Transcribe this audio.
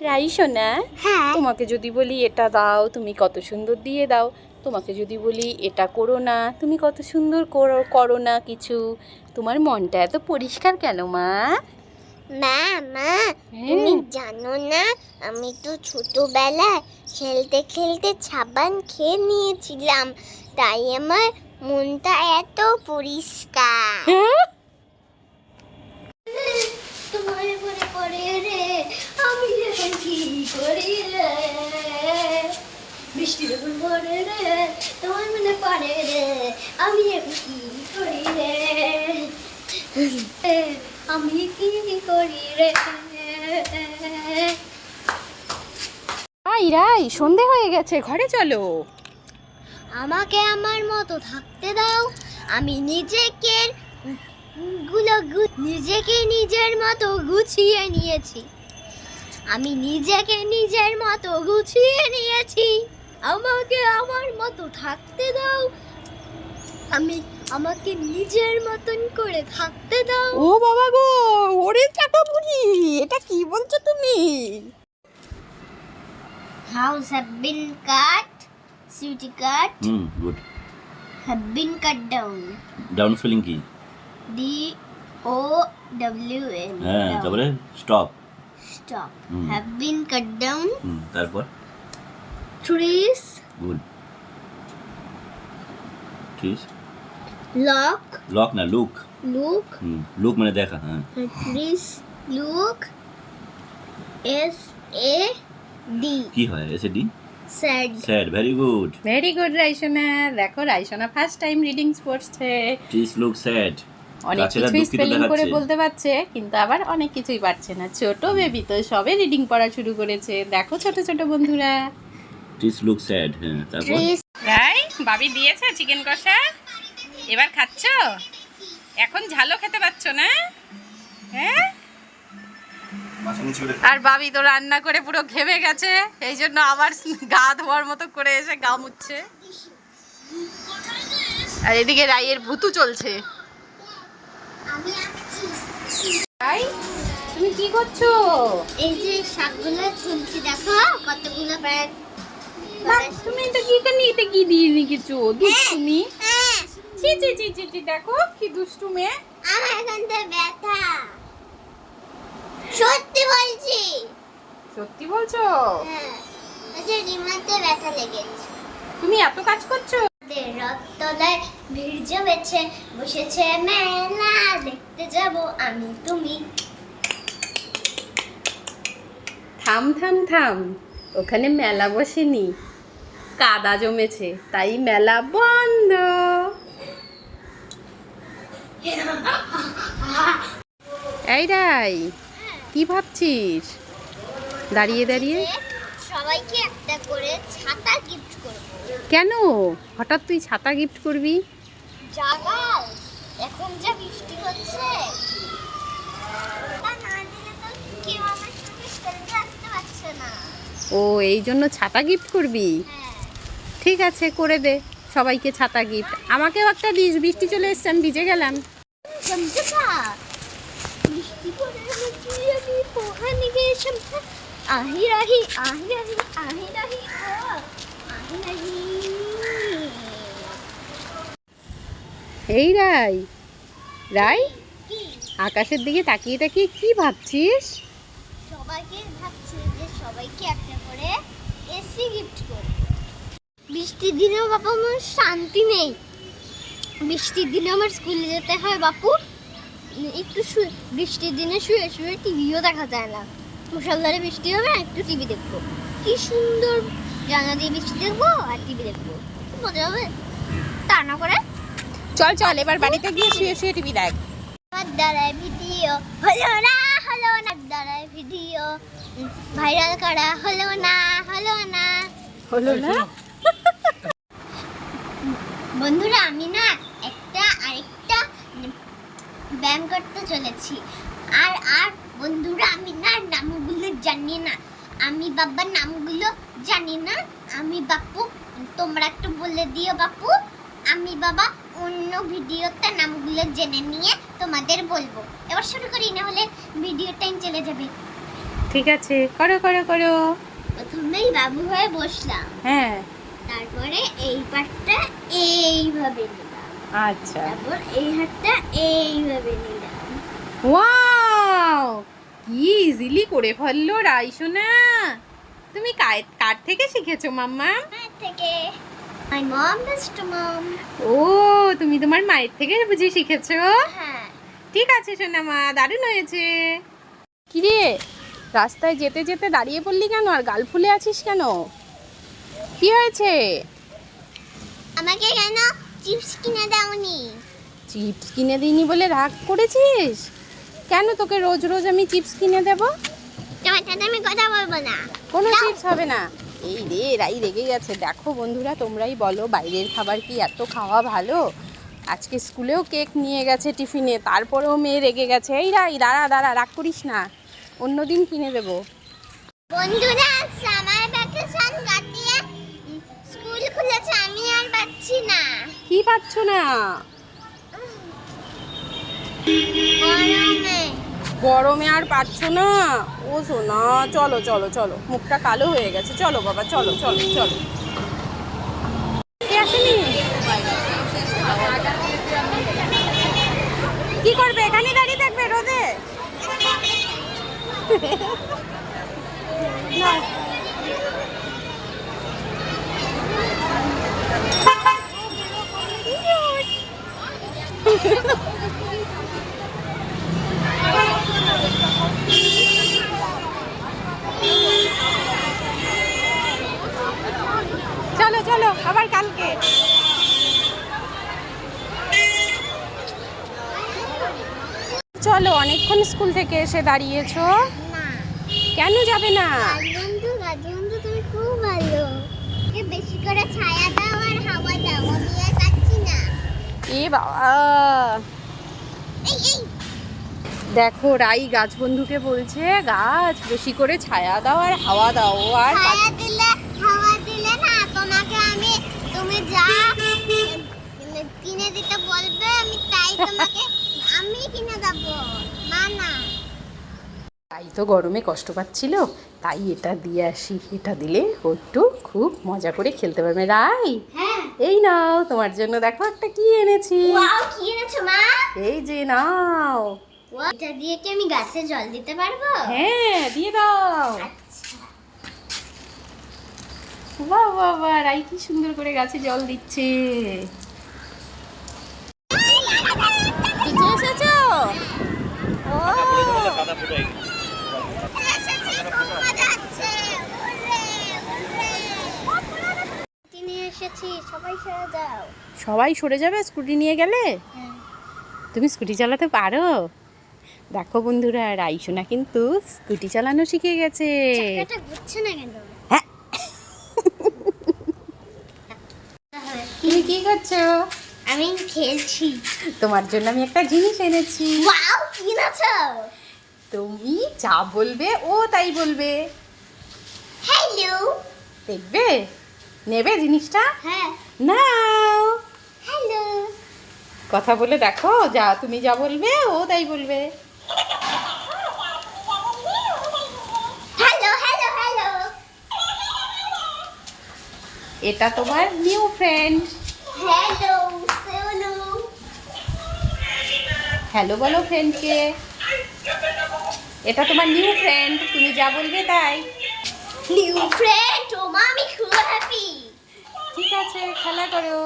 রাইসোনা হ্যাঁ। তোমাকে যদি বলি এটা দাও তুমি কত সুন্দর দিয়ে দাও। তোমাকে যদি বলি এটা করো না তুমি কত সুন্দর করো করো না কিছু। তোমার মনটা এত পরিষ্কার কেন মা? মা মা হ্যাঁ। তুমি জানো না আমি তো ছোটবেলায় খেলতে খেলতে সাবান খেয়ে নিয়েছিলাম। তাই আমার মনটা এত পরিষ্কার। হ্যাঁ? তোমার মনে পড়ে রে আমি কি করি রে বৃষ্টি যখন পড়ে রে তোমার মনে পড়ে রে আমি এখন কি করি রে আমি কি করি রে রাই, সন্ধে হয়ে গেছে, ঘরে চলো। আমাকে আমার মতো থাকতে দাও। আমি নিজেকে গুলো নিজেকে নিজের মতো গুছিয়ে নিয়েছি। আমি নিজেকে নিজের মতো গুছিয়ে নিয়েছি। আমাকে আমার মতো থাকতে দাও। আমি আমাকে নিজের মতন করে থাকতে দাও। ও বাবা গো ওরে চাকা বুড়ি এটা কি বলছো তুমি? House have been cut, city cut, hmm good have been cut down. Down spelling কি? D O W N. হ্যাঁ. তারপরে stop Stop. Hmm. Have been cut down. Hmm তারপর Trees. Good trees Lock. Lock না look Look. Hmm look মানে দেখা হ্যাঁ Trees. Look. S A D. কি হয় এসে D Sad. Sad very good very good Raisona দেখো রাইসোনা ফার্স্ট টাইম রিডিংস পড়ছে ট্রিস লুক স্যাড অনেক কিছুই স্পেলিং করে বলতে পারছে কিন্তু আবার অনেক কিছুই পারছে না। ছোট বেবি তো সবে রিডিং পড়া শুরু করেছে। দেখো ছোট ছোট বন্ধুরা। ট্রিস লুক স্যাড হ্যাঁ তারপর? Trees. বাবি দিয়েছে চিকেন কষা। এবার খাচ্ছ? এখন ঝালও খেতে পাচ্ছ না? হ্যাঁ? আর বাবি তো রান্না করে পুরো ঘেমে গেছে। এই জন্য আবার গা ধোয়ার মতো করে এসে গা মুচ্ছে আর এদিকে রাইয়ের ভুতু চলছে। আমি আঁকছি। রাই তুমি কি করছ? এই যে শাকগুলো ছুলছি দেখো কতগুলো প্রায় তুমি এটা কি এখানে এটা কি দিয়ে রেখেছো? দুষ্টুমি? ছি ছি ছি ছি ছি, দেখো কি দুষ্টু মেয়ে আমার এখানটা ব্যথা। সত্যি বলছি। সত্যি বলছো? হ্যাঁ যে রিমাতে ব্যথা লেগেছে। তুমি এত কাজ করছ? রথতলায় ভিড় জমেছে বসেছে মেলা দেখতে যাব আমি তুমি। থাম থাম থাম ওখানে মেলা বসেনি। কাদা জমেছে তাই মেলা বন্ধ। এই রাই কি ভাবছিস? দাঁড়িয়ে দাঁড়িয়ে। সবাইকে একটা করে ছাতা গিফট করব। কেন? হঠাৎ তুই ছাতা গিফট করবি? ও এই জন্য ছাতা গিফট করবি? ঠিক আছে করে দে। সবাইকে ছাতা গিফট আমাকেও একটা দিস বৃষ্টি চলে এসছে আমি ভিজে গেলাম। আহি রাহি আহি রাহি আহি রাহি আহি রাহি। এই রাই রাই, আকাশের দিকে তাকিয়ে তাকিয়ে কি ভাবছিস? সবাইকে ভাবছি যে সবাইকে একটা করে এসি গিফট করব। বৃষ্টির দিনেও বাবা আমার শান্তি নেই। বৃষ্টির দিনে আমার স্কুলে যেতে হয় বাপু। একটু শুয়ে বৃষ্টির দিনে শুয়ে শুয়ে টিভিও দেখা যায় না। মুসলধারে বৃষ্টি হবে একটু টিভি দেখব। কি সুন্দর জানা দিয়ে বৃষ্টি দেখব, আর টিভি দেখব। খুব মজা হবে। তা না করে চল চল এবার বাড়িতে গিয়ে শুয়ে শুয়ে টিভি দেখ। আমার দ্বারায় ভিডিও হলো না হলো না। দ্বারায় ভিডিও ভাইরাল করা হলো না হলো না। হলো না? বন্ধুরা আমি না একটা আরেকটা ব্যায়াম করতে চলেছি। আর আর বন্ধুরা আমি না নামগুলো জানি না। আমি বাবার নামগুলো জানি না। আমি বাপু তোমরা একটু বলে দিও বাপু। আমি বাবা অন্য ভিডিওতে নামগুলো জেনে নিয়ে তোমাদের বলব। এবার শুরু করি না হলে ভিডিও টাইম চলে যাবে। ঠিক আছে করো করো করো। প্রথমেই বাবু হয়ে বসলাম। হ্যাঁ। তারপরে এই পাটটা এইভাবে নিলাম। আচ্ছা। তারপর এই হাতটা এইভাবে নিলাম। ওয়াও! কি ইজিলি করে ফেলল রাইসোনা। তুমি কার থেকে শিখেছো মাম্মা? মায়ের মাই মম বেস্ট মম ও তুমি তোমার মায়ের থেকে বুঝি শিখেছো? হ্যাঁ। ঠিক আছে সোনা মা দারুণ হয়েছে। কিরে রাস্তায় যেতে যেতে দাঁড়িয়ে পড়লি কেন? আর গাল ফুলে আছিস কেন? কি হয়েছে? আমাকে কেন চিপস কিনে দাওনি? চিপস কিনে দিইনি বলে রাগ করেছিস? কেন তোকে রোজ রোজ আমি চিপস কিনে দেব? তোমার সাথে আমি কথা বলব না। কোনো চিপস হবে না। এই রে রাই রেগে গেছে। দেখো বন্ধুরা তোমরাই বলো বাইরের খাবার কি এত খাওয়া ভালো? আজকে স্কুলেও কেক নিয়ে গেছে টিফিনে তারপরেও মেয়ে রেগে গেছে। এই রাই দাঁড়া দাঁড়া রাগ করিস না। অন্যদিন কিনে দেবো। বন্ধুরা সামার ভ্যাকেশন কাটিয়ে স্কুল খুলেছে আমি আর পাচ্ছি না। কি পাচ্ছ না? গরমে গরমে আর পাচ্ছ না? ও সোনা, চলো চলো চলো। মুখটা কালো হয়ে গেছে। চলো বাবা, চলো চলো চলো। কে করবে? এখানে দাঁড়িয়ে থাকবে রোদে না। চলো চলো আবার কালকে। চলো অনেকক্ষণ স্কুল থেকে এসে দাঁড়িয়েছো। কেন যাবে না? এ বেশি করে ছায়া দাও আর হাওয়া দাও আমি আর পাচ্ছি না। এ বাবা। দেখো রাই গাছ বন্ধুকে বলছে গাছ বেশি করে ছায়া দাও আর হাওয়া দাও আর ছায়া পাচ্ছ- দিলে হাওয়া দিলে না তোমাকে আমি তুমি যা দিতে বলবে আমি তাই তোমাকে আমি কিনে দেবো। না। তাই তো গরমে কষ্ট পাচ্ছিল তাই এটা দিয়ে আসি। এটা দিলে ও একটু খুব মজা করে খেলতে পারবে। রাই হ্যাঁ। এই নাও তোমার জন্য দেখো একটা কি এনেছি। কি এনেছো মা? এই যে নাও। এটা দিয়ে কি আমি গাছে জল দিতে পারব? হ্যাঁ দিয়ে দাও। আচ্ছা। বাহ বাহ বাহ রাই কি সুন্দর করে গাছে জল দিচ্ছে নিচে এসেছ ও এসেছি, খুব মজা হচ্ছে। উড়ে, উড়ে। স্কুটি নিয়ে এসেছি সবাই সরে যাবে স্কুটি নিয়ে গেলে? তুমি স্কুটি চালাতে পারো? দেখো বন্ধুরা রাইসোনা কিন্তু স্কুটি চালানো শিখে গেছে। না হ্যাঁ। তুমি কি করছ? আমি খেলছি। তোমার জন্য আমি একটা জিনিস এনেছো। তুমি যা বলবে ও তাই বলবে। হ্যালো দেখবে? নেবে জিনিসটা? হ্যাঁ। নাও। হ্যালো কথা বলে দেখো যা তুমি যা বলবে ও তাই বলবে। এটা তোমার নিউ ফ্রেন্ড হ্যালো হ্যালো বলো ফ্রেন্ডকে এটা তোমার নিউ ফ্রেন্ড তুমি যা বলবে তাই। নিউ ফ্রেন্ড ও মামি খুব হ্যাপি ঠিক আছে খেলা করো।